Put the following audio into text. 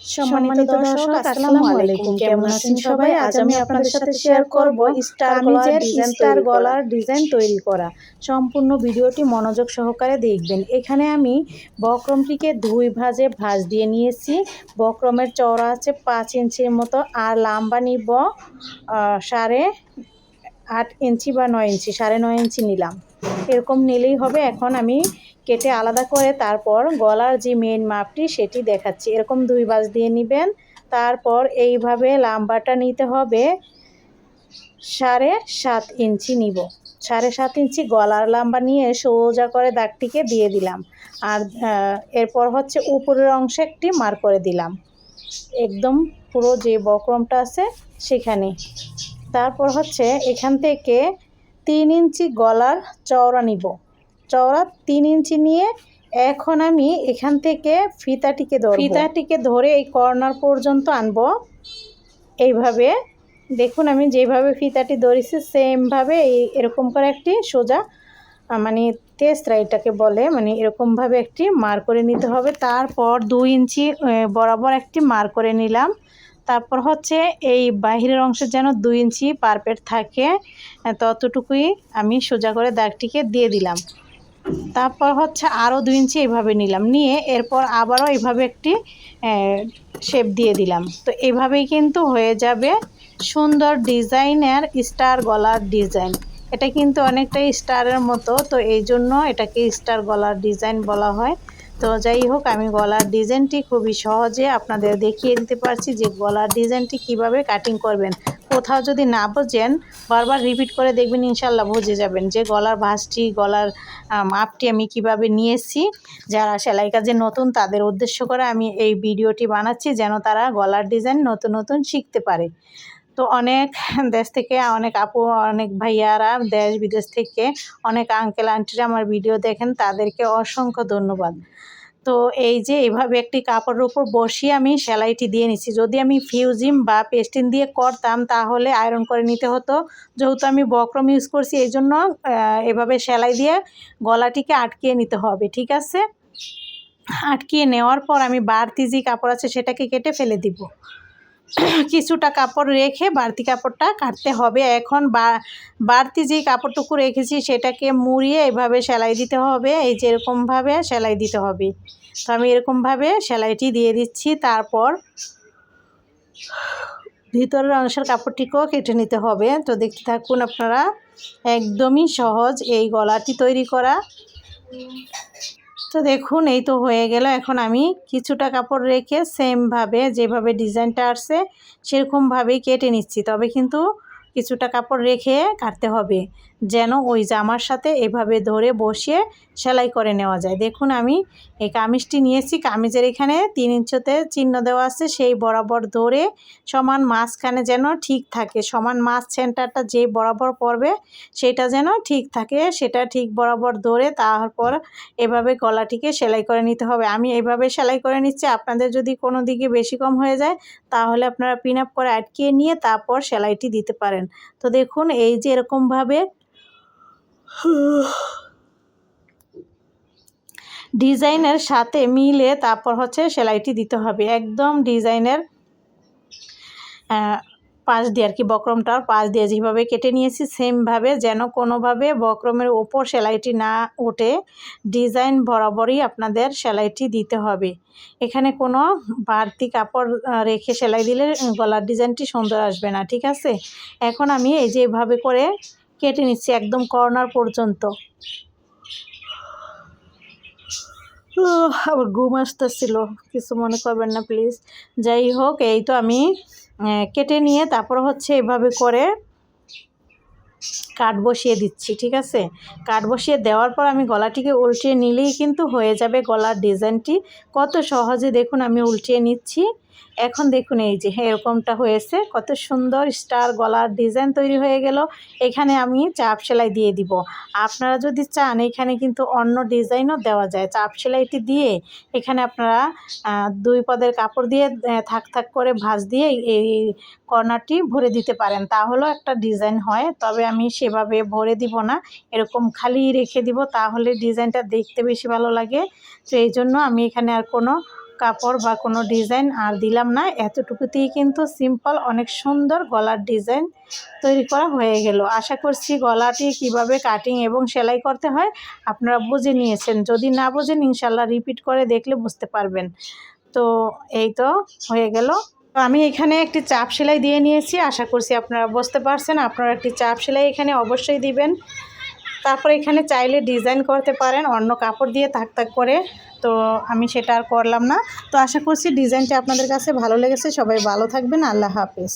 সম্মানিত দর্শক আসসালামু আলাইকুম। কেমন আছেন সবাই? আজ আমি আপনাদের সাথে শেয়ার করব স্টার গলার স্টার গলার ডিজাইন তৈরি করা। সম্পূর্ণ ভিডিওটি মনোযোগ সহকারে দেখবেন। এখানে আমি বক্রমটিকে দুই ভাজে ভাজ দিয়ে নিয়েছি। বক্রমের চওড়া আছে পাঁচ ইঞ্চির মতো আর লম্বা নিব সাড়ে আট ইঞ্চি বা নয় ইঞ্চি সাড়ে নয় ইঞ্চি নিলাম। এরকম নিলেই হবে। এখন আমি কেটে আলাদা করে তারপর গলার যে মেন মাপটি সেটি দেখাচ্ছি। এরকম দুই বাজ দিয়ে নেবেন। তারপর এইভাবে লাম্বাটা নিতে হবে। সাড়ে সাত ইঞ্চি নিব। সাড়ে সাত ইঞ্চি গলার লাম্বা নিয়ে সোজা করে দাগটিকে দিয়ে দিলাম। আর এরপর হচ্ছে উপরের অংশে একটি মার করে দিলাম। একদম পুরো যে বক্রমটা আছে সেখানে। তারপর হচ্ছে এখান থেকে তিন ইঞ্চি গলার চওড়া নিব। চওড়া তিন ইঞ্চি নিয়ে এখন আমি এখান থেকে ফিতাটিকে ধরব। ফিতাটিকে ধরে এই কর্নার পর্যন্ত আনব। এইভাবে দেখুন আমি যেভাবে ফিতাটি ধরেছি, সেমভাবে এই এরকম করে একটি সোজা মানে তেসরা এটাকে বলে মানে এরকমভাবে একটি মার করে নিতে হবে। তারপর দুই ইঞ্চি বরাবর একটি মার করে নিলাম। তারপর হচ্ছে এই বাহিরের অংশে যেন দুই ইঞ্চি পারপেট থাকে ততটুকুই আমি সোজা করে দাগটিকে দিয়ে দিলাম। তারপর হচ্ছে আরও দুই ইঞ্চি এইভাবে নিলাম। নিয়ে এরপর আবারও এইভাবে একটি শেপ দিয়ে দিলাম। তো এভাবেই কিন্তু হয়ে যাবে সুন্দর ডিজাইনের স্টার গলার ডিজাইন। এটা কিন্তু অনেকটা স্টারের মতো, তো এই জন্য এটাকে স্টার গলার ডিজাইন বলা হয়। তো যাই হোক, আমি গলার ডিজাইনটি খুবই সহজে আপনাদের দেখিয়ে দিতে পারছি যে গলার ডিজাইনটি কীভাবে কাটিং করবেন। কোথাও যদি না বোঝেন, বারবার রিপিট করে দেখবেন ইনশাল্লাহ বুঝে যাবেন যে গলার ভাঁজটি, গলার মাপটি আমি কীভাবে নিয়েছি। যারা সেলাই কাজে নতুন তাদের উদ্দেশ্য করে আমি এই ভিডিওটি বানাচ্ছি যেন তারা গলার ডিজাইন নতুন নতুন শিখতে পারে। তো অনেক দেশ থেকে, অনেক আপু, অনেক ভাইয়ারা দেশ বিদেশ থেকে, অনেক আঙ্কেল আন্টিরা আমার ভিডিও দেখেন, তাদেরকে অসংখ্য ধন্যবাদ। তো এই যে এইভাবে একটি কাপড়ের উপর বসিয়ে আমি সেলাইটি দিয়ে নিচ্ছি যদি আমি ফিউজিম বা পেস্টিন দিয়ে করতাম, তাহলে আয়রন করে নিতে হতো। যেহেতু আমি বক্রম ইউজ করছি, এই জন্য এভাবে সেলাই দিয়ে গলাটিকে আটকিয়ে নিতে হবে, ঠিক আছে? আটকিয়ে নেওয়ার পর আমি বাড়তি যে কাপড় আছে, সেটাকে কেটে ফেলে দিব। কিছুটা কাপড় রেখে বাড়তি কাপড়টা কাটতে হবে। এখন বাড়তি যে কাপড়টুকু রেখেছি সেটাকে মুড়িয়ে এভাবে সেলাই দিতে হবে। এই যে এরকমভাবে সেলাই দিতে হবে। তো আমি এরকমভাবে সেলাইটি দিয়ে দিচ্ছি। তারপর ভিতরের অংশের কাপড়টিকেও কেটে নিতে হবে। তো দেখতে থাকুন আপনারা, একদমই সহজ এই গলাটি তৈরি করা। তো দেখুন, এই তো হয়ে গেল। এখন আমি কিছুটা কাপড় রেখে সেমভাবে যেভাবে ডিজাইনটা আসছে, সেরকমভাবেই কেটে নিচ্ছি। তবে কিন্তু কিছুটা কাপড় রেখে কাটতে হবে। যেন ওই জামার সাথে এভাবে ধরে বসিয়ে সেলাই করে নেওয়া যায়। দেখুন আমি এই কামিজটি নিয়েছি। কামিজের এখানে তিন ইঞ্চতে চিহ্ন দেওয়া আছে। সেই বরাবর ধরে সমান মাঝখানে যেন ঠিক থাকে। সমান মাছ সেন্টারটা যে বরাবর পড়বে সেটা যেন ঠিক থাকে। সেটা ঠিক বরাবর ধরে তারপর এভাবে গলাটিকে সেলাই করে নিতে হবে। আমি এভাবে সেলাই করে নিচ্ছি। আপনাদের যদি কোনো দিকে বেশি কম হয়ে যায় তাহলে আপনারা পিন আপ করে আটকিয়ে নিয়ে তারপর সেলাইটি দিতে পারেন। তো দেখুন এই যে এরকমভাবে ডিজাইনের সাথে মিলে তারপর হচ্ছে সেলাইটি দিতে হবে। একদম ডিজাইনের পাশ দিয়ে আর কি বক্রমটার পাশ দিয়ে যেভাবে কেটে নিয়েছি, সেমভাবে যেন কোনোভাবে বক্রমের ওপর সেলাইটি না ওঠে, ডিজাইন বরাবরই আপনাদের সেলাইটি দিতে হবে। এখানে কোনো বাড়তি কাপড় রেখে সেলাই দিলে, গলার ডিজাইনটি সুন্দর আসবে না, ঠিক আছে? এখন আমি এই যে এভাবে করে কেটে নিচ্ছি একদম কর্নার পর্যন্ত। আবার ঘুম আসতেছিল, কিছু মনে করবেন না প্লিজ যাই হোক, এই তো আমি কেটে নিয়ে তারপর হচ্ছে এভাবে করে কাঠ বসিয়ে দিচ্ছি, ঠিক আছে? কাঠ বসিয়ে দেওয়ার পর আমি গলাটিকে উল্টিয়ে নিলেই কিন্তু হয়ে যাবে গলার ডিজাইনটি। কত সহজে দেখুন, আমি উল্টিয়ে নিচ্ছি। এখন দেখুন এই যে হ্যাঁ এরকমটা হয়েছে। কত সুন্দর স্টার গলার ডিজাইন তৈরি হয়ে গেল। এখানে আমি চাপ সেলাই দিয়ে দিব। আপনারা যদি চান, এখানে কিন্তু অন্য ডিজাইনও দেওয়া যায়। চাপ সেলাইটি দিয়ে এখানে আপনারা দুই পদের কাপড় দিয়ে থাক থাক করে ভাঁজ দিয়ে এই- কর্নারটি ভরে দিতে পারেন। তাহলেও একটা ডিজাইন হয়। তবে আমি সেভাবে ভরে দিব না। এরকম খালি রেখে দিব, তাহলে ডিজাইনটা দেখতে বেশি ভালো লাগে। তো এই জন্য আমি এখানে আর কোনো কাপড় বা কোনো ডিজাইন আর দিলাম না। এতটুকুতেই কিন্তু সিম্পল, অনেক সুন্দর গলার ডিজাইন তৈরি করা হয়ে গেল। আশা করছি গলাটি কীভাবে কাটিং এবং সেলাই করতে হয় আপনারা বুঝে নিয়েছেন। যদি না বোঝেন ইনশাল্লাহ রিপিট করে দেখলে বুঝতে পারবেন। তো এই তো হয়ে গেল। আমি এখানে একটি চাপ সেলাই দিয়ে নিয়েছি। আশা করছি আপনারা বুঝতে পারছেন। আপনারা একটি চাপ সেলাই এখানে অবশ্যই দিবেন। তারপর এখানে চাইলে ডিজাইন করতে পারেন, অন্য কাপড় দিয়ে থাক থাক করে। তো আমি সেটা আর করলাম না। তো আশা করছি ডিজাইনটা আপনাদের কাছে ভালো লেগেছে। সবাই ভালো থাকবেন। আল্লাহ হাফেজ।